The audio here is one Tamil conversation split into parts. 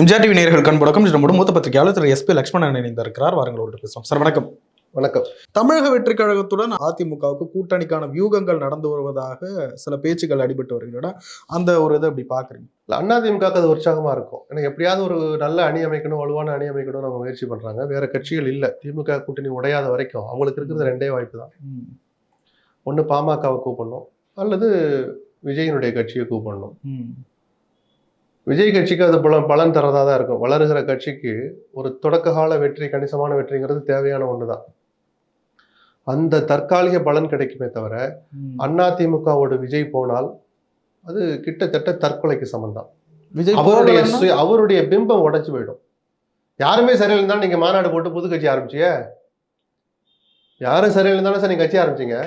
எம்ஜிஆர் டிவி நேயர்கள் கண்புடக்கம் நம்முடைய மூத்த பத்திரிகையாளர் திரு எஸ்பி லட்சுமணன் இணைந்திருக்கிறார் வாருங்களோடு பேசுவோம். சார் வணக்கம். வணக்கம். தமிழக வெற்றி கழகத்துடன் அதிமுகவுக்கு கூட்டணிக்கான வியூகங்கள் நடந்து வருவதாக சில பேச்சுக்கள் அடிபட்டு வருகின்றன. அந்த ஒரு இதை அப்படி பாக்குறீங்க இல்ல அதிமுக அது உற்சாகமா இருக்கும். ஏன்னா எப்படியாவது ஒரு நல்ல அணி அமைக்கணும் வலுவான அணி அமைக்கணும்னு அவங்க முயற்சி பண்றாங்க. வேற கட்சிகள் இல்ல. திமுக கூட்டணி உடையாத வரைக்கும் அவங்களுக்கு இருக்கிறது ரெண்டே வாய்ப்பு தான். ஒண்ணு பாமகவை கூப்பிடணும். அல்லது விஜயனுடைய கட்சியை கூப்பிடணும். விஜய் கட்சிக்கு அது பலன் பலன் தரதா தான் இருக்கும். வளருகிற கட்சிக்கு ஒரு தொடக்க கால வெற்றி கணிசமான வெற்றிங்கிறது தேவையான ஒண்ணுதான். அந்த தற்காலிக பலன் கிடைக்குமே தவிர அதிமுகவோட விஜய் போனால் அது கிட்டத்தட்ட தற்கொலைக்கு சமந்தான் விஜய் அவருடைய அவருடைய பிம்பம் உடைச்சு போயிடும். யாருமே சரியில்லை நீங்க மாநாடு போட்டு புது கட்சி ஆரம்பிச்சிய? யாரும் சரியில்லை தானே சார் நீங்க கட்சி ஆரம்பிச்சீங்க.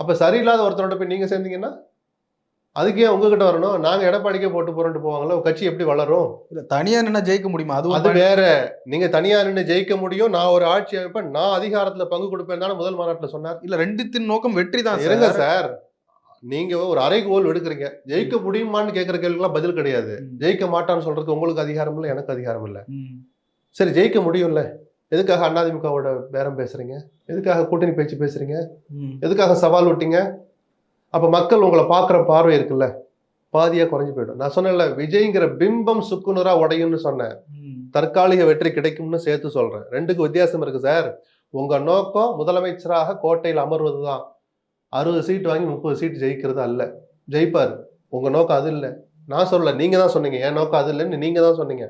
அப்ப சரியில்லாத ஒருத்தரோட போய் நீங்க சேர்ந்தீங்கன்னா? அதுக்கு உங்ககிட்ட வரணும். நாங்க எடப்பாடிக்கே போட்டு போறோம்ட்டு போவாங்களோ கட்சி எப்படி வளரும்? இல்ல தனியா நின்னா ஜெயிக்க முடியுமா? அது அதுவும் வேற. நீங்க தனியா நின்று ஜெயிக்க முடியும். நான் ஒரு ஆட்சி அமைப்பேன் நான் அதிகாரத்துல பங்கு கொடுப்பேன் தானே முதல் மாநாட்டுல சொன்னார். இல்ல ரெண்டுத்தின் நோக்கம் வெற்றி தான் இருங்க சார். நீங்க ஒரு அரைகோல் எடுக்கிறீங்க. ஜெயிக்க முடியுமான்னு கேட்கிற கேள்விக்கெல்லாம் பதில் கிடையாது. ஜெயிக்க மாட்டான்னு சொல்றதுக்கு உங்களுக்கு அதிகாரம் இல்லை எனக்கு அதிகாரம் இல்லை. சரி ஜெயிக்க முடியும்ல. எதுக்காக அதிமுகவோட பேரம் பேசுறீங்க? எதுக்காக கூட்டணி பேச்சு பேசுறீங்க. எதுக்காக சவால் விட்டீங்க? அப்ப மக்கள் உங்களை பார்க்குற பார்வை இருக்குல்ல? பாதியா குறைஞ்சு போயிடும். நான் சொன்னேன்ல விஜய்ங்கிற பிம்பம் சுக்குநூறா உடையும்னு சொன்னேன். தற்காலிக வெற்றி கிடைக்கும்னு சேர்த்து சொல்றேன். ரெண்டுக்கு வித்தியாசம் இருக்கு சார். உங்க நோக்கம் முதலமைச்சராக கோட்டையில் அமர்வதுதான். அறுபது சீட் வாங்கி முப்பது சீட் ஜெயிக்கிறது அல்ல. ஜெயிப்பார். உங்க நோக்கம் அது இல்லை. நான் சொல்லல நீங்க தான் சொன்னீங்க. என் நோக்கம் அது இல்லைன்னு நீங்க தான் சொன்னீங்க.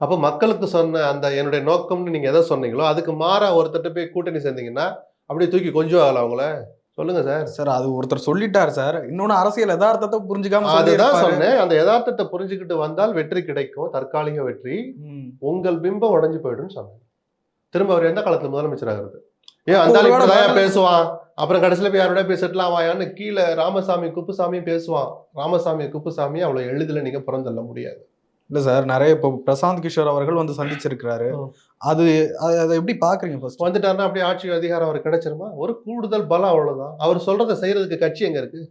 அப்போ மக்களுக்கு சொன்ன அந்த என்னுடைய நோக்கம்னு நீங்க எதை சொன்னீங்களோ அதுக்கு மாறா ஒருத்தட்ட போய் கூட்டணி சேர்ந்தீங்கன்னா அப்படியே தூக்கி கொஞ்சம் ஆகல அவங்கள? சொல்லுங்க சார். சார் அது ஒருத்தர் சொல்லிட்டார் சார். இன்னொன்னு அரசியல் யதார்த்தத்தை புரிஞ்சுக்காம அதுதான். சொன்னேன். அந்த யதார்த்தத்தை புரிஞ்சுக்கிட்டு வந்தால் வெற்றி கிடைக்கும் தற்காலிக வெற்றி. உங்கள் பிம்பம் உடைஞ்சு போயிடும்னு சொன்னேன். திரும்ப அவர் எந்த காலத்துல முதலமைச்சர் ஆகுறது ஏன் அந்த பேசுவான்? அப்புறம் கடைசியில போய் யாரோட போய் செட்டில் ஆவாயான்னு கீழே ராமசாமி குப்புசாமி பேசுவான். ராமசாமி குப்புசாமி அவ்வளவு எளிதில் நீங்க புறந்தள்ள முடியாது. இல்ல சார் நிறைய இப்போ பிரசாந்த் கிஷோர் அவர்கள் வந்து சந்திச்சிருக்கிறாரு. அது அது- எப்படி பாக்குறீங்க ஃபர்ஸ்ட் வந்துட்டாருன்னா அப்படியே ஆட்சி அதிகாரம் அவர் கிடைச்சிருமா? ஒரு கூடுதல் பலம் அவ்வளவுதான். அவர் சொல்றதை செய்யறதுக்கு கட்சி எங்க இருக்கு?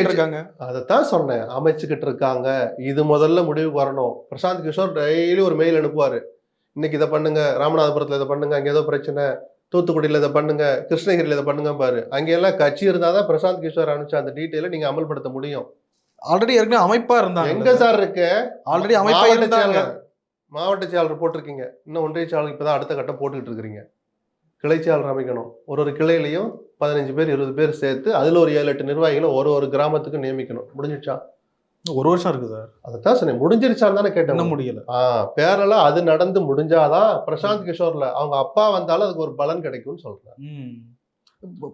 இருக்காங்க. அதைத்தான் சொன்னேன். அமைச்சுக்கிட்டு இருக்காங்க. இது முதல்ல முடிவுக்கு வரணும். பிரசாந்த் கிஷோர் டெய்லி ஒரு மெயில் அனுப்புவாரு. இன்னைக்கு இதை பண்ணுங்க ராமநாதபுரத்துல இதை பண்ணுங்க அங்க ஏதோ பிரச்சனை தூத்துக்குடியில இதை பண்ணுங்க கிருஷ்ணகிரியில இதை பண்ணுங்க பாரு அங்கெல்லாம் கட்சி இருந்தாதான் பிரசாந்த் கிஷோர் அனுப்பிச்ச அந்த டீட்டெயிலை நீங்க அமல்படுத்த முடியும். ஆல்ரெடி ஏற்கனவே அமைப்பா இருந்தாங்க எங்க சார் இருக்கு? ஆல்ரெடி அமைப்பா இருந்தாங்க. மாவட்ட செயலாளர் போட்டிருக்கீங்க. இன்னும் ஒன்றிய செயலாளர் இப்பதான் அடுத்த கட்டம் போட்டுக்கிட்டு இருக்கிறீங்க. கிளை செயலாளர் அமைக்கணும். ஒரு ஒரு கிளையிலையும் பதினஞ்சு பேர் இருபது பேர் சேர்த்து அதுல ஒரு ஏழு எட்டு நிர்வாகிகளை ஒரு ஒரு கிராமத்துக்கு நியமிக்கணும். முடிஞ்சிடுச்சா? ஒரு வருஷம் இருக்கு சார். அதைத்தான் சொன்னேன். முடிஞ்சிருச்சான்னு தானே கேட்டேன். முடியல. ஆ பேரல அது நடந்து முடிஞ்சாதான் பிரசாந்த் கிஷோர்ல. அவங்க அப்பா வந்தாலும் அதுக்கு ஒரு பலன் கிடைக்கும்னு சொல்றேன்.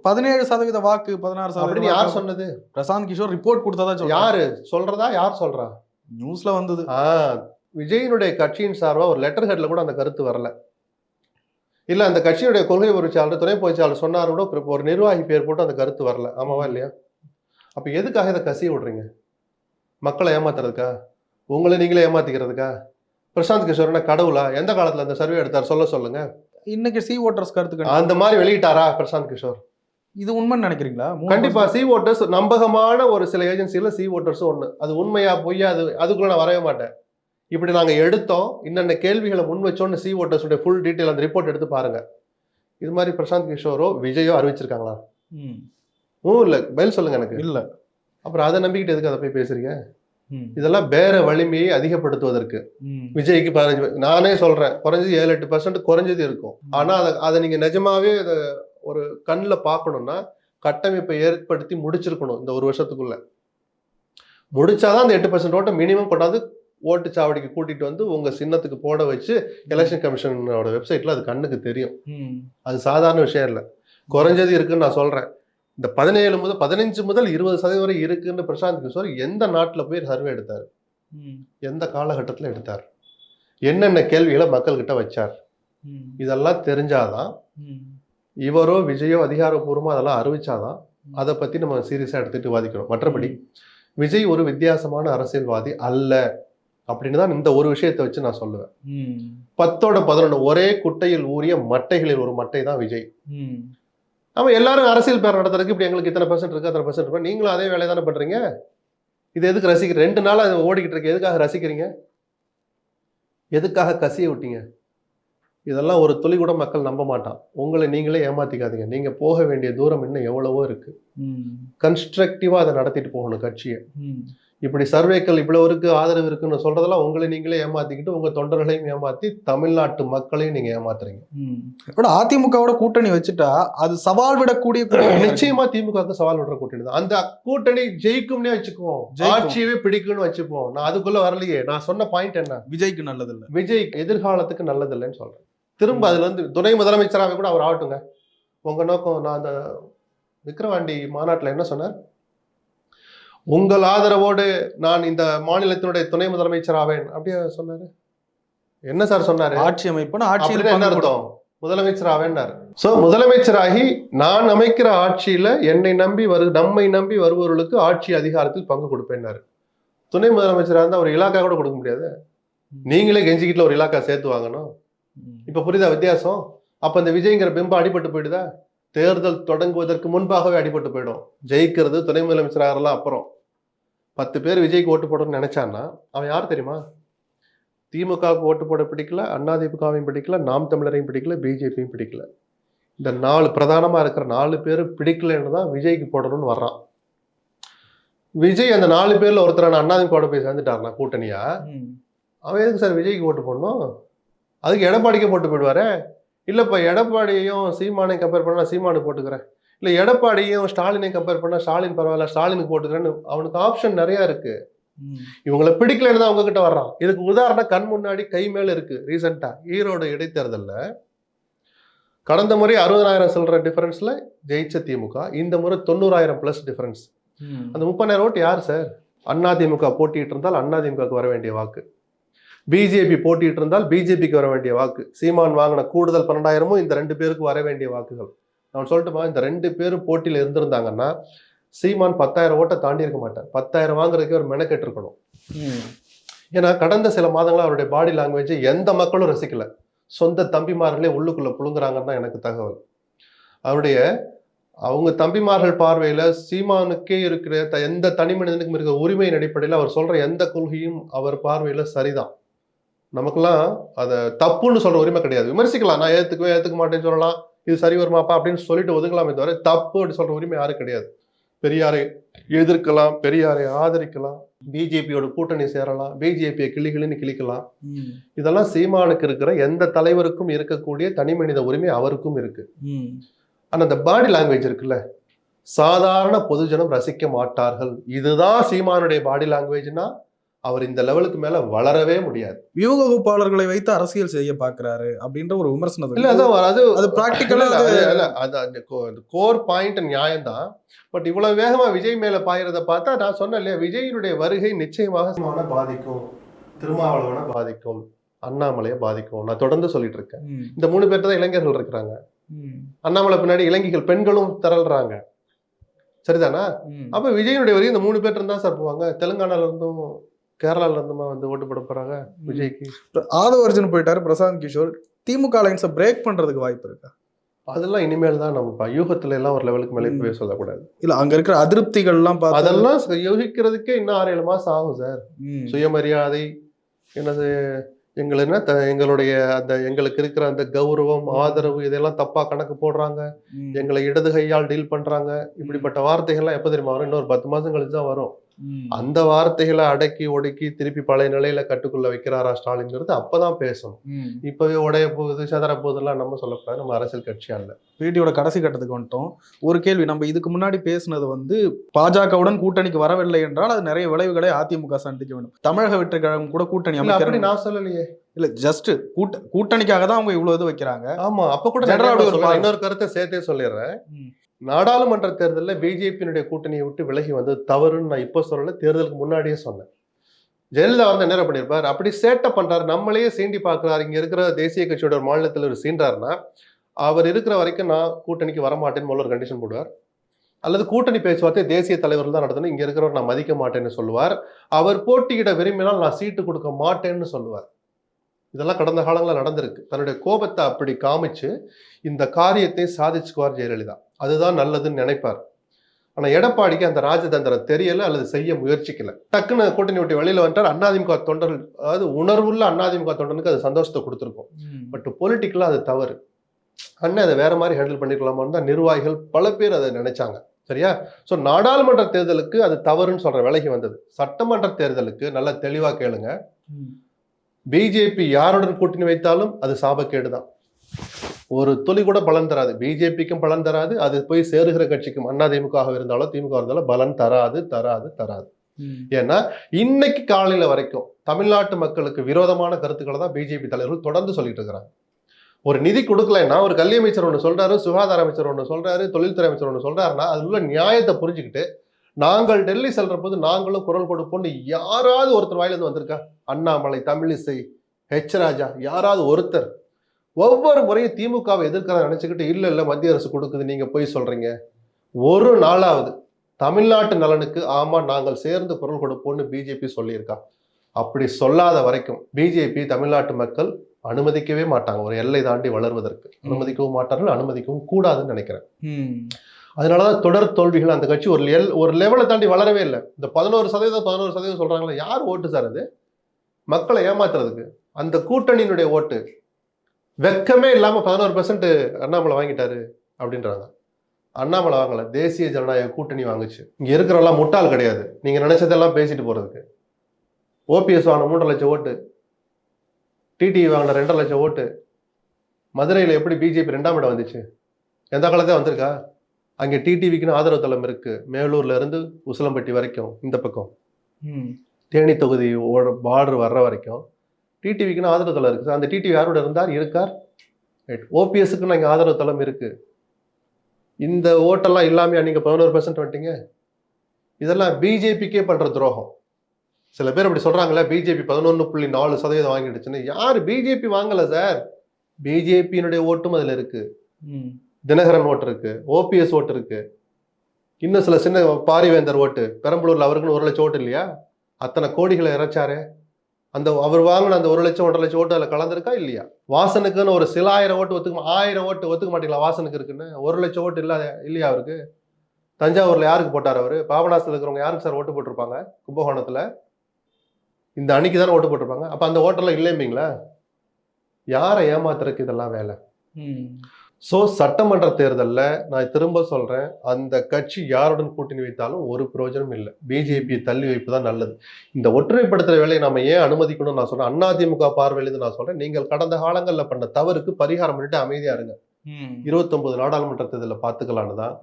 பதினேழு சதவீத வாக்கு பதினாறு அப்படின்னு யார் சதவீதம் சொன்னது? பிரசாந்த் கிஷோர் ரிப்போர்ட் கொடுத்ததா யாரு? சொல்றதா? யார் சொல்றா? நியூஸ்ல வந்தது. விஜயனுடைய கட்சியின் சார்பா ஒரு லெட்டர் ஹெட்ல கூட அந்த கருத்து வரல. இல்ல அந்த கட்சியுடைய கொள்கை பொறிச்சாளர் துணை பொறிச்சாளர் சொன்னாரு கூட ஒரு- ஒரு நிர்வாகி பேர் போட்டு அந்த கருத்து வரல. ஆமாவா இல்லையா? அப்ப எதுக்காக இதை கசிய விடுறீங்க? மக்களை ஏமாத்துறதுக்கா? உங்களை நீங்களே ஏமாத்திக்கிறதுக்கா? பிரசாந்த் கிஷோர் என்ன கடவுளா? எந்த காலத்துல அந்த சர்வே எடுத்தார்? சொல்ல சொல்லுங்க. இன்னைக்கு சி ஓட்டர்ஸ் கருத்து. அந்த மாதிரி வெளியிட்டாரா பிரசாந்த் கிஷோர்? இது உண்மைன்னு நினைக்கிறீங்களா? கண்டிப்பா சி ஓட்டர்ஸ் நம்பகமான ஒரு சில ஏஜென்சில சி ஓட்டர்ஸ் ஒண்ணு. அது உண்மையா பொய்யா அது அதுக்குள்ள நான் வரவே மாட்டேன். இப்படி நாங்க எடுத்தோம். இன்னென்ன கேள்விகளை முன் வச்சோன்னு சி ஓட்டர்ஸுடைய ஃபுல் டீட்டெயில் அந்த ரிப்போர்ட் எடுத்து பாருங்க. இது மாதிரி பிரசாந்த் கிஷோரோ விஜயோ அறிவிச்சிருக்காங்களா? ம். இல்ல. பதில் சொல்லுங்க எனக்கு. இல்ல. அப்புறம் அதை நம்பிக்கிட்டு எதுக்கு அதை போய் பேசுறீங்க. இதெல்லாம் பேர வலிமையை அதிகப்படுத்துவதற்கு. விஜய்க்கு பதினஞ்சு நானே சொல்றேன் குறைஞ்சது ஏழு எட்டு பர்சன்ட் குறைஞ்சது இருக்கும். ஆனா அதை அதை நீங்க நிஜமாவே அதை ஒரு கண்ணில் பார்க்கணும்னா கட்டமைப்பை ஏற்படுத்தி முடிச்சிருக்கணும் இந்த ஒரு வருஷத்துக்குள்ள. முடிச்சாதான் அந்த எட்டு பர்சன்ட் ஓட்டை மினிமம் கொண்டாந்து ஓட்டுச்சாவடிக்கு கூட்டிட்டு வந்து உங்க சின்னத்துக்கு போட வச்சு எலெக்ஷன் கமிஷனோட வெப்சைட்ல அது கண்ணுக்கு தெரியும். அது சாதாரண விஷயம் இல்லை. குறைஞ்சது இருக்குன்னு நான் சொல்றேன். இந்த பதினேழு முதல் பதினஞ்சு முதல் இருபது சதவீதம் வரை இருக்குன்னு பிரசாந்த் கிஷோர் எந்த நாட்டுல போய் சர்வே எடுத்தார். எந்த காலகட்டத்தில் எடுத்தார்? என்னென்ன கேள்விகளை மக்கள்கிட்ட வச்சார். இதெல்லாம் தெரிஞ்சாதான். இவரோ விஜயோ அதிகாரப்பூர்வமா அதெல்லாம் அறிவிச்சாதான் அதை பத்தி நம்ம சீரியஸா எடுத்துட்டு விவாதிக்கணும் மற்றபடி விஜய் ஒரு வித்தியாசமான அரசியல்வாதி அல்ல அப்படின்னு தான் இந்த ஒரு விஷயத்தை வச்சு நான் சொல்லுவேன். பத்தோட பதினொன்று ஒரே குட்டையில் ஊறிய மட்டைகளில் ஒரு மட்டை தான் விஜய் ம். நம்ம எல்லாரும் அரசியல் பேர் நடத்துறதுக்கு இப்படி எங்களுக்கு இத்தனை பர்சன்ட் இருக்கு அத்தனை பர்சன்ட் இருக்கு. நீங்களும் அதே வேலையை தானே பண்றீங்க? இது எதுக்கு ரசிக்க ரெண்டு நாளா அது ஓடிக்கிட்டு இருக்கு. எதுக்காக ரசிக்கிறீங்க? எதுக்காக கசிய விட்டீங்க? இதெல்லாம் ஒரு துளி கூட மக்கள் நம்ப மாட்டான். உங்களை நீங்களே ஏமாத்திக்காதீங்க. நீங்க போக வேண்டிய தூரம் இன்னும் எவ்வளவோ இருக்கு. ம், கன்ஸ்ட்ரக்டிவா அதை நடத்திட்டு போகணும் கட்சியை. இப்படி சர்வேக்கள் இவ்வளவு இருக்கு ஆதரவு இருக்குன்னு சொல்றதெல்லாம் உங்களை நீங்களே ஏமாத்திக்கிட்டு உங்க தொண்டர்களையும் ஏமாத்தி தமிழ்நாட்டு மக்களையும் நீங்க ஏமாத்துறீங்க. கூட அதிமுகவோட கூட்டணி வச்சுட்டா அது சவால் விடக்கூடிய. நிச்சயமா திமுகவுக்கு சவால் விடுற கூட்டணி தான். அந்த கூட்டணி ஜெயிக்கும்னே வச்சுக்குவோம். ஆட்சியவே பிடிக்கும்னு வச்சுப்போம். நான் அதுக்குள்ள வரலையே. நான் சொன்ன பாயிண்ட் என்ன? விஜய்க்கு நல்லது இல்ல விஜய் எதிர்காலத்துக்கு நல்லதில்லைன்னு சொல்றேன். திரும்ப அதுல இருந்து துணை முதலமைச்சராக கூட அவர் ஆகட்டுங்க. உங்க நோக்கம் நான் அந்த விக்கிரவாண்டி மாநாட்டுல என்ன சொன்னார்? உங்கள் ஆதரவோடு நான் இந்த மாநிலத்தினுடைய துணை முதலமைச்சர் ஆவேன் அப்படியே சொன்னாரு. என்ன சார் சொன்னாரு? ஆட்சி ஆட்சியில் அப்படின்னா என்ன அர்த்தம்? முதலமைச்சர் ஆவேன்னாரு சோ முதலமைச்சராகி நான் அமைக்கிற ஆட்சியில என்னை நம்பி வரு நம்மை நம்பி வருபவர்களுக்கு ஆட்சி அதிகாரத்தில் பங்கு கொடுப்பேன்னாரு துணை முதலமைச்சரா இருந்தா ஒரு இலாக்கா கூட கொடுக்க முடியாது. நீங்களே கெஞ்சிக்கிட்டுல ஒரு இலாக்கா சேர்த்து வாங்கணும். இப்ப புரியுதா வித்தியாசம்? அப்ப இந்த விஜய்ங்கிற பிம்பம் அடிபட்டு போயிடுதா? தேர்தல் தொடங்குவதற்கு முன்பாகவே அடிபட்டு போயிடும். ஜெயிக்கிறது துணை முதலமைச்சர் ஆகலாம் அப்புறம். பத்து பேர் விஜய்க்கு ஓட்டு போடணும்னு நினைச்சான்னா அவன் யார் தெரியுமா? திமுகவுக்கு ஓட்டு போட பிடிக்கல அதிமுகவையும் பிடிக்கல நாம் தமிழரையும் பிடிக்கல பிஜேபியும் பிடிக்கல. இந்த நாலு பிரதானமா இருக்கிற நாலு பேர் பிடிக்கலன்னு தான் விஜய்க்கு போடணும்னு வர்றான். விஜய் அந்த நாலு பேர்ல ஒருத்தரான அண்ணாதிமுக போய் சேர்ந்துட்டாருனா கூட்டணியா. அவன் எதுக்கு சார் விஜய்க்கு ஓட்டு போடணும்? அதுக்கு எடப்பாடிக்கே போட்டு போயிடுவாரு? இல்லைப்பா எடப்பாடியையும் சீமானையும் கம்பேர் பண்ணா சீமானுக்கு போட்டுக்கிறேன். இல்லை எடப்பாடியும் ஸ்டாலினையும் கம்பேர் பண்ணா ஸ்டாலின் பரவாயில்ல ஸ்டாலினுக்கு போட்டுக்கிறேன்னு அவனுக்கு ஆப்ஷன் நிறைய இருக்கு. இவங்களை பிடிக்கலன்னு தான் உங்ககிட்ட வர்றான். இதுக்கு உதாரணம் கண் முன்னாடி கை மேல இருக்கு ரீசெண்டா ஈரோடு இடைத்தேர்தல்ல கடந்த முறை அறுபதாயிரம் சில்லற டிஃபரன்ஸ்ல ஜெயிச்ச திமுக இந்த முறை தொண்ணூறாயிரம் பிளஸ் டிஃபரன்ஸ். அந்த முப்பதாயிரம் ஓட்டு யார் சார் அதிமுக போட்டிட்டு இருந்தால் அதிமுகவுக்கு வர வேண்டிய வாக்கு. பிஜேபி போட்டிட்டு இருந்தால் பிஜேபிக்கு வர வேண்டிய வாக்கு. சீமான் வாங்கின கூடுதல் பன்னெண்டாயிரமும் இந்த ரெண்டு பேருக்கு வர வேண்டிய வாக்குகள். நான் சொல்லட்டுமா இந்த ரெண்டு பேரும் போட்டியில் இருந்திருந்தாங்கன்னா சீமான் பத்தாயிரம் ஓட்டை தாண்டி இருக்க மாட்டார். பத்தாயிரம் வாங்குறதுக்கு ஒரு மெனக்கெட்டு இருக்கணும். ஏன்னா கடந்த சில மாதங்களா அவருடைய பாடி லாங்குவேஜ் எந்த மக்களும் ரசிக்கல. சொந்த தம்பிமார்களே உள்ளுக்குள்ள புழுங்குறாங்கன்னு தான் எனக்கு தகவல். அவருடைய அவங்க தம்பிமார்கள் பார்வையில சீமானுக்கே இருக்கிற த- எந்த தனி மனிதனுக்கும் இருக்கிற உரிமையின் அடிப்படையில் அவர் சொல்ற எந்த கொள்கையும் அவர் பார்வையில சரிதான். நமக்கெல்லாம் அதை தப்புன்னு சொல்ற உரிமை கிடையாது. விமர்சிக்கலாம். நான் ஏத்துக்கவே ஏத்துக்க மாட்டேன்னு சொல்லலாம். இது சரி வருமாப்பா அப்படின்னு சொல்லிட்டு ஒதுங்கலாமே தவிர தப்பு அப்படி சொல்ற உரிமை யாரும் கிடையாது பெரியாரை எதிர்க்கலாம் பெரியாரை ஆதரிக்கலாம் பிஜேபியோட கூட்டணி சேரலாம் பிஜேபியை கிளி கிளின்னு கிளிக்கலாம். இதெல்லாம் சீமானுக்கு இருக்கிற எந்த தலைவருக்கும் இருக்கக்கூடிய தனி மனித உரிமை அவருக்கும் இருக்கு. ஆனா அந்த பாடி லாங்குவேஜ் இருக்குல்ல சாதாரண பொதுஜனம் ரசிக்க மாட்டார்கள் இதுதான் சீமானுடைய பாடி லாங்குவேஜ்னா அவர் இந்த லெவலுக்கு மேல வளரவே முடியாது. வியூக வகுப்பாளர்களை வைத்து அரசியல் செய்ய பாக்குறாரு அப்படின்ற ஒரு விமர்சனம் இல்ல அதான் அது அது ஆ அது- கோர் பாயிண்ட் நியாயம்தான். பட் இவ்வளவு வேகமா விஜய் மேல பாயிரத பார்த்தா நான் சொன்னேன் இல்லையா விஜயினுடைய வருகை நிச்சயமாக பாதிக்கும் திருமாவளவனை பாதிக்கும் அண்ணாமலையை பாதிக்கும். நான் தொடர்ந்து சொல்லிட்டு இருக்கேன். இந்த மூணு பேர்ட்ட தான் இளைஞர்கள் இருக்கிறாங்க. அண்ணாமலை பின்னாடி இளைஞர்கள் பெண்களும் திரள்றாங்க. சரிதானா. அப்ப விஜயனுடைய வரையும் இந்த மூணு பேர் இருந்தா சார் போவாங்க? தெலுங்கானால இருந்தும் கேரளால இருந்துமா வந்து ஓட்டு போட போறாங்க விஜய்க்கு? ஆதவ அர்ஜுன் போயிட்டாரு பிரசாந்த் கிஷோர். திமுக அலைன்ஸை பிரேக் பண்றதுக்கு வாய்ப்பு இருக்கா? அதெல்லாம் இனிமேல் தான் நம்ம யூகத்துல எல்லாம் ஒரு லெவலுக்கு மேலே. போய் சொல்லக்கூடாது. இல்ல அங்க இருக்கிற அதிருப்திகள்லாம் அதெல்லாம் யோசிக்கிறதுக்கே இன்னும் ஆறு ஏழு மாசம் ஆகும் சார். சுயமரியாதை என்னது எங்களை என்ன எங்களுடைய அந்த எங்களுக்கு இருக்கிற அந்த கௌரவம் ஆதரவு இதெல்லாம் தப்பா கணக்கு போடுறாங்க. எங்களை இடது கையால் டீல் பண்றாங்க. இப்படிப்பட்ட வார்த்தைகள்லாம் எப்ப தெரியுமா வரும்? இன்னொரு பத்து மாசம் கழிச்சு தான் வரும். அந்த வார்த்தைகளை அடக்கி ஒடுக்கி திருப்பி பழைய நிலையில கட்டுக்குள்ள வைக்கிறாரா ஸ்டாலின்ங்கிறது அப்பதான் பேசணும். இப்பவே உடைய போகுது சதற போகுதுலாம் நம்ம சொல்லக்கூடாது. நம்ம அரசியல் கட்சியா இல்ல பேட்டியோட கடைசி கட்டத்துக்கு வந்துட்டோம். ஒரு கேள்வி நம்ம இதுக்கு முன்னாடி பேசுனது வந்து பாஜகவுடன் கூட்டணிக்கு வரவில்லை என்றால் அது நிறைய விளைவுகளை அதிமுக சந்திக்க வேண்டும். தமிழக வெற்றி கழகம் கூட கூட்டணி அமைக்கிறாங்க நான் சொல்லலையே. இல்ல ஜஸ்ட் கூட்ட கூட்டணிக்காக தான் அவங்க இவ்வளவு இது வைக்கிறாங்க. ஆமா அப்ப கூட. இன்னொரு கருத்தை சேர்த்தே சொல்லிடுறேன். நாடாளுமன்ற தேர்தலில் பிஜேபியினுடைய கூட்டணியை விட்டு விலகி வந்தது தவறுன்னு நான் இப்போ சொல்லலை தேர்தலுக்கு முன்னாடியே சொன்னேன். ஜெயலலிதா வந்து என்ன பண்ணியிருப்பார் அப்படி சேட்டை பண்ணுறாரு நம்மளையே சீண்டி பார்க்குறாரு இங்கே இருக்கிற தேசிய கட்சியோட ஒரு மாநிலத்தில் ஒரு சீண்டாருன்னா அவர் இருக்கிற வரைக்கும் நான் கூட்டணிக்கு வரமாட்டேன்னு முதல்ல ஒரு கண்டிஷன் போடுவார். அல்லது கூட்டணி பேச்சுவார்த்தை தேசிய தலைவர்கள் தான் நடத்தணும். இங்கே இருக்கிறவர் நான் மதிக்க மாட்டேன்னு சொல்லுவார். அவர் போட்டியிட விரும்பினால் நான் சீட்டு கொடுக்க மாட்டேன்னு சொல்லுவார். இதெல்லாம் கடந்த காலங்களில் நடந்திருக்கு. தன்னுடைய கோபத்தை அப்படி காமிச்சு இந்த காரியத்தை சாதிச்சுக்குவார் ஜெயலலிதா. அதுதான் நல்லதுன்னு நினைப்பார். ஆனா எடப்பாடிக்கு அந்த ராஜதந்திரம் தெரியல அல்லது செய்ய முயற்சிக்கல. டக்குன்னு கூட்டணி விட்டு வெளியில வந்துட்டார். அதிமுக தொண்டர்கள் அதாவது உணர்வுள்ள அதிமுக தொண்டனுக்கு அது சந்தோஷத்தை கொடுத்துருக்கும். பட் பொலிட்டிக்கலா அது தவறு. அண்ணன் அதை வேற மாதிரி ஹேண்டில் பண்ணிருக்கலாமான்னு தான் நிர்வாகிகள் பல பேர் அதை நினைச்சாங்க. சரியா? ஸோ நாடாளுமன்ற தேர்தலுக்கு அது தவறுன்னு சொல்ற விலகி வந்தது. சட்டமன்ற தேர்தலுக்கு நல்லா தெளிவா கேளுங்க. பிஜேபி யாருடன் கூட்டணி வைத்தாலும் அது சாபக்கேடு தான். ஒரு துளி கூட பலன் தராது. பிஜேபிக்கும் பலன் தராது. அது போய் சேருகிற கட்சிக்கும் அதிமுக இருந்தாலும் திமுக இருந்தாலும் பலன் தராது தராது தராது. ஏன்னா இன்னைக்கு காலையில வரைக்கும் தமிழ்நாட்டு மக்களுக்கு விரோதமான கருத்துக்களை தான் பிஜேபி தலைவர்கள் தொடர்ந்து சொல்லிட்டு இருக்கிறாங்க. ஒரு நிதி கொடுக்கலைன்னா ஒரு கல்வி அமைச்சர் ஒன்று சொல்றாரு சுகாதார அமைச்சர் ஒன்று சொல்றாரு தொழில்துறை அமைச்சர் ஒன்று சொல்றாருன்னா அதுல உள்ள நியாயத்தை புரிஞ்சுக்கிட்டு நாங்கள் டெல்லி செல்ற போது நாங்களும் குரல் கொடுப்போம்னு யாராவது ஒருத்தர் வாயிலிருந்து வந்திருக்கா? அண்ணாமலை தமிழிசை ஹெச் ராஜா யாராவது ஒருத்தர் ஒவ்வொரு முறையும் திமுகவை எதிர்க்கிறத நினைச்சுக்கிட்டு இல்ல இல்ல மத்திய அரசு கொடுக்குது நீங்க போய் சொல்றீங்க. ஒரு நாளாவது தமிழ்நாட்டு நலனுக்கு ஆமா நாங்கள் சேர்ந்து குரல் கொடுப்போம்னு பிஜேபி சொல்லியிருக்கா. அப்படி சொல்லாத வரைக்கும் பிஜேபி தமிழ்நாட்டு மக்கள் அனுமதிக்கவே மாட்டாங்க. ஒரு எல்லை தாண்டி வளர்வதற்கு. அனுமதிக்கவும் மாட்டார்கள் அனுமதிக்கவும் கூடாதுன்னு நினைக்கிறேன். அதனாலதான் தொடர் தோல்விகள் அந்த கட்சி ஒரு எல் ஒரு லெவலை தாண்டி வளரவே இல்லை. இந்த பதினோரு சதவீதம் பதினோரு சதவீதம் சொல்றாங்களே யார் ஓட்டு சார் அது? மக்களை ஏமாத்துறதுக்கு. அந்த கூட்டணியினுடைய ஓட்டு வெக்கமே இல்லாம பதினோரு பெர்சன்ட் அண்ணாமலை வாங்கிட்டாரு அப்படின்றாங்க. அண்ணாமலை வாங்கல. தேசிய ஜனநாயக கூட்டணி வாங்குச்சு. இங்க இருக்கிறவெல்லாம் முட்டாள் கிடையாது. நீங்க நினைச்சதெல்லாம் பேசிட்டு போறதுக்கு. ஓபிஎஸ் வாங்கின மூன்றரை லட்சம் ஓட்டு. டிடிவி வாங்கின ரெண்டரை லட்சம் ஓட்டு. மதுரையில் எப்படி பிஜேபி ரெண்டாம் இடம் வந்துச்சு? எந்த காலத்தே வந்திருக்கா? அங்கே டிடிவிக்குன்னு ஆதரவு தளம் இருக்கு. மேலூர்ல இருந்து உசிலம்பட்டி வரைக்கும் இந்த பக்கம். தேனி தொகுதி பார்டர் வர்ற வரைக்கும். டிடிவிக்குன்னு ஆதரவு தளம் இருக்கு. அந்த டிடிவி யாரோட இருந்தார்? இருக்கார். ரைட் ஓபிஎஸ்க்கு இங்கே ஆதரவு தளம் இருக்கு. இந்த ஓட்டெல்லாம் இல்லாமையா நீங்க பதினோரு பெர்சன்ட் வந்துட்டீங்க. இதெல்லாம் பிஜேபிக்கே பண்ற துரோகம். சில பேர் அப்படி சொல்றாங்களே பிஜேபி பதினொன்று புள்ளி நாலு சதவீதம் வாங்கிடுச்சுன்னு. யார் பிஜேபி வாங்கல சார் பிஜேபியினுடைய ஓட்டும் அதுல இருக்கு. தினகரன் ஓட்டு இருக்கு. ஓபிஎஸ் ஓட்டு இருக்கு. இன்னும் சில சின்ன பாரிவேந்தர் ஓட்டு. பெரம்பலூர்ல அவருக்குன்னு ஒரு லட்சம் ஓட்டு இல்லையா? அத்தனை கோடிகளை இறைச்சாரு. அந்த அவர் வாங்கின அந்த ஒரு லட்சம் ஒன்றரை லட்சம் ஓட்டு அதில் கலந்துருக்கா இல்லையா? வாசனுக்குன்னு ஒரு சில ஆயிரம் ஓட்டு ஒத்துக்க ஆயிரம் ஓட்டு ஒத்துக்க மாட்டீங்களா வாசனுக்கு இருக்குன்னு? ஒரு லட்சம் ஓட்டு இல்லாத இல்லையா அவருக்கு? தஞ்சாவூரில் யாருக்கு போட்டார் அவர்? பாபநாசத்தில் இருக்கிறவங்க யாருக்கு சார் ஓட்டு போட்டிருப்பாங்க கும்பகோணத்தில்? இந்த அணிக்கு தானே ஓட்டு போட்டிருப்பாங்க. அப்போ அந்த ஓட்டெல்லாம் இல்லைம்பீங்களா யாரை ஏமாத்துறதுக்கு இதெல்லாம் வேலை? ஸோ சட்டமன்ற தேர்தலில் நான் திரும்ப சொல்றேன் அந்த கட்சி யாருடன் கூட்டணி வைத்தாலும் ஒரு பிரயோஜனம் இல்லை. பிஜேபி தள்ளி வைப்பு தான் நல்லது. இந்த ஒற்றுமைப்படுத்துற வேலையை நம்ம ஏன் அனுமதிக்கணும்னு நான் சொல்றேன். அதிமுக பார்வையிலிருந்து நான் சொல்றேன் நீங்கள் கடந்த காலங்களில் பண்ண தவறுக்கு பரிகாரம் பண்ணிட்டு அமைதியா இருங்க. இருபத்தொன்பது நாடாளுமன்ற தேர்தலில் பார்த்துக்கலான்னு தான்.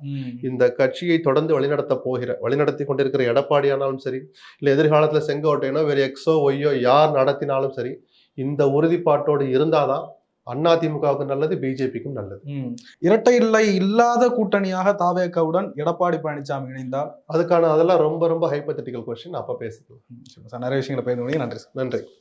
இந்த கட்சியை தொடர்ந்து வழிநடத்த போகிற வழிநடத்தி கொண்டிருக்கிற எடப்பாடி ஆனாலும் சரி இல்லை எதிர்காலத்துல செங்கோட்டையனோ வேறு எக்ஸோ ஒய்யோ யார் நடத்தினாலும் சரி இந்த உறுதிப்பாட்டோடு இருந்தாதான் அதிமுகவுக்கு நல்லது பிஜேபிக்கும் நல்லது. இரட்டை இல்லை இல்லாத கூட்டணியாக தாவேக்காவுடன் எடப்பாடி பழனிசாமி இணைந்தால்? அதுக்கான அதெல்லாம் ரொம்ப ரொம்ப ஹைப்பத்தட்டிக்கல் கொஸ்டின் அப்ப பேசிக்கலாம். நிறைய விஷயங்களை பேச நன்றி நன்றி.